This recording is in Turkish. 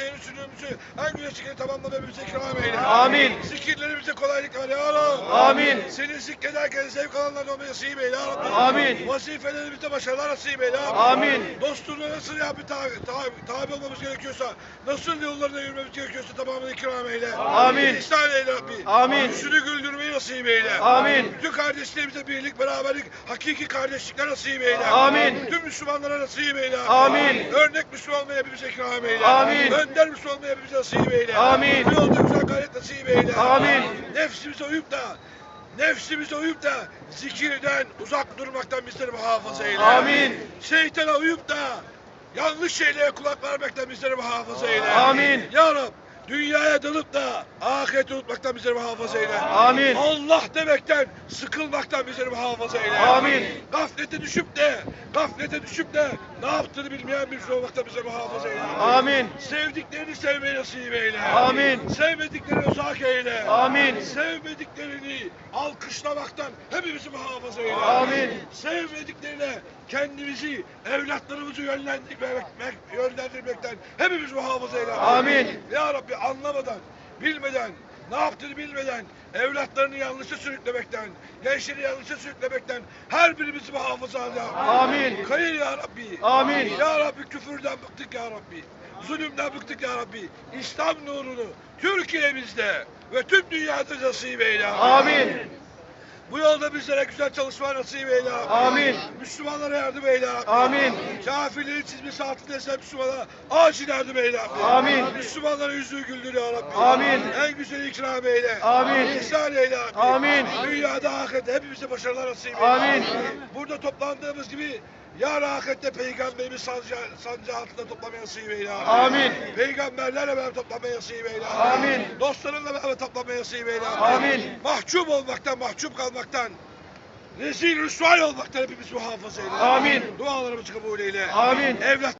seyir sürümümüzü en güzel şekilde tamamla ve bize ikram eyle. Amin. Zikirlerimize kolaylık ver ya Rabbi. Amin. Seni zikrederken zevk alanlar olmayı nasip eyle ya Rabbi. Amin. Vazifelerimizde başarılar nasip eyle ya Rabbi. Amin. Dostluğuna nasıl ya bir tabi, tabi, tabi olmamız gerekiyorsa, nasıl yollarına yürümemiz gerekiyorsa tamamını ikram eyle. Amin. İhsan eyle Rabbi. Amin. Yüzünü güldürmeyi nasip eyle. Amin. Bütün kardeşlerimize birlik, beraberlik, hakiki kardeşlikler nasip eyle. Amin. Tüm Müslümanlara nasip eyle. Amin. Örnek Müslüman olmaya hepimize ikram eyle. Amin. Önder Müslüman hepimize nasip eyle. Amin. Bu yolda güzel gayret nasip eyle. Amin. Nefsimize uyup da Nefsimize uyup da zikirden uzak durmaktan bizleri muhafaza eyle. Amin. Şeytana uyup da yanlış şeylere kulak vermekten bizleri muhafaza eyle. Amin. Ya Rab dünyaya dalıp da ahireti unutmaktan bizleri muhafaza eyle. Amin. Allah demekten sıkılmaktan bizleri muhafaza eyle. Amin. Gaflete düşüp de gaflete düşüp de ne yaptığını bilmeyen birisi olmaktan bize muhafaza eyle. Amin. Sevdiklerini sevmeyi nasip eyle. Amin. Sevmediklerini uzak eyle. Amin. Sevmediklerini alkışlamaktan hepimizi muhafaza eyle. Amin. Sevmediklerine kendimizi, evlatlarımızı yönlendirmek, yönlendirmekten hepimiz muhafaza eyle. Amin. Ya Rabbi anlamadan, bilmeden, ne yaptığını bilmeden, evlatlarını yanlışa sürüklemekten, gençleri yanlışa sürüklemekten her birimizi muhafaza eyle. Amin. Hayır ya Rabbi. Amin. Ya Rabbi küfürden bıktık ya Rabbi. Zulümden bıktık ya Rabbi. İslam nurunu Türkiye'mizde ve tüm dünyada nasip eyle. Amin. Bu yolda bizlere güzel çalışma nasip eyle. Amin. Müslümanlara yardım eyle. Amin. Kafirlerin çizmesi altında ise Müslümanlara acil yardım eyle. Amin. Müslümanların yüzünü güldür ya Rabbi. Amin. En güzel ikram eyle. Amin. İhsan eyle Rabbi. Amin. Dünyada ahirette hepimize başarılar nasip eyle. Amin. Burada toplandığımız gibi Yar ahirette peygamberimiz sancı, sancı altında toplamaya nasip eyle. Amin. Peygamberlerle beraber toplamaya nasip eyle. Amin. Dostlarınla beraber toplamaya nasip eyle. Amin. Mahcup olmaktan, mahcup kalmaktan, rezil rüsvay olmaktan hepimiz muhafaza eyle. Amin. Dualarımızı kabul eyle. Amin. Evlat